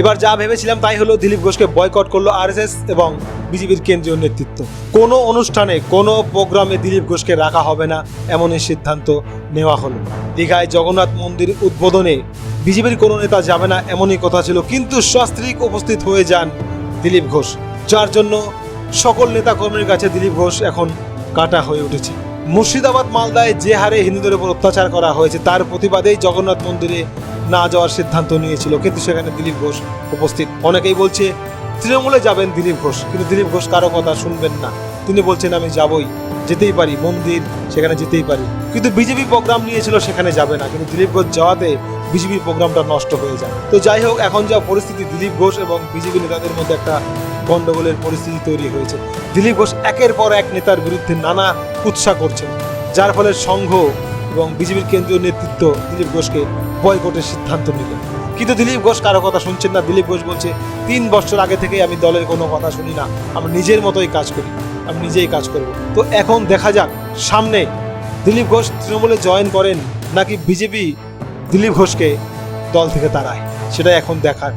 এবার যা ভেবেছিলাম তাই হলো দিলীপ ঘোষকে বয়কট করল আরএসএস এবং বিজেপির কেন্দ্রীয় নেতৃত্ব। কোনো অনুষ্ঠানে, কোনো প্রোগ্রামে দিলীপ ঘোষকে রাখা হবে না এমনই সিদ্ধান্ত নেওয়া হলো। দীঘায় জগন্নাথ মন্দির উদ্বোধনে বিজেপির কোনো নেতা যাবে না এমনই কথা ছিল, কিন্তু সস্ত্রীক উপস্থিত হয়ে যান দিলীপ ঘোষ, যার জন্য সকল নেতা কর্মীর কাছে দিলীপ ঘোষ এখন কাটা হয়ে উঠেছে। মুর্শিদাবাদ, মালদায় যে হারে হিন্দুদের উপর অত্যাচার করা হয়েছে, তার প্রতিবাদেই জগন্নাথ মন্দিরে না যাওয়ার সিদ্ধান্ত নিয়েছিল। কিন্তু সেখানে দিলীপ ঘোষ উপস্থিত। অনেকেই বলছে, তৃণমূলে যাবেন দিলীপ ঘোষ। কিন্তু দিলীপ ঘোষ কারও কথা শুনবেন না। তিনি বলছেন, আমি যাবই। যেতেই পারি। মন্দির সেখানে যেতেই পারি। কিন্তু বিজেপি প্রোগ্রাম নিয়েছিল, সেখানে যাবে না। কিন্তু দিলীপ ঘোষ যাওয়াতে বিজেপি প্রোগ্রামটা নষ্ট হয়ে যায়। তো যাই হোক, এখন যা পরিস্থিতি, দিলীপ ঘোষ এবং বিজেপি নেতাদের মধ্যে একটা গন্ডগোলের পরিস্থিতি তৈরি হয়েছে। দিলীপ ঘোষ একের পর এক নেতার বিরুদ্ধে নানা উৎসাহ করছেন, যার ফলে সংঘ এবং বিজেপির কেন্দ্রীয় নেতৃত্ব দিলীপ ঘোষকে বয়কটের সিদ্ধান্ত নিল কিন্তু দিলীপ ঘোষ কারও কথা শুনছেন না। দিলীপ ঘোষ বলছে, তিন বছর আগে থেকে আমি দলের কোনো কথা শুনি না। আমি নিজের মতোই কাজ করি। আমি নিজেই কাজ করব। তো এখন দেখা যাক, সামনে দিলীপ ঘোষ তৃণমূলে জয়েন করেন নাকি বিজেপি দিলীপ ঘোষকে দল থেকে তাড়ায় সেটা এখন দেখার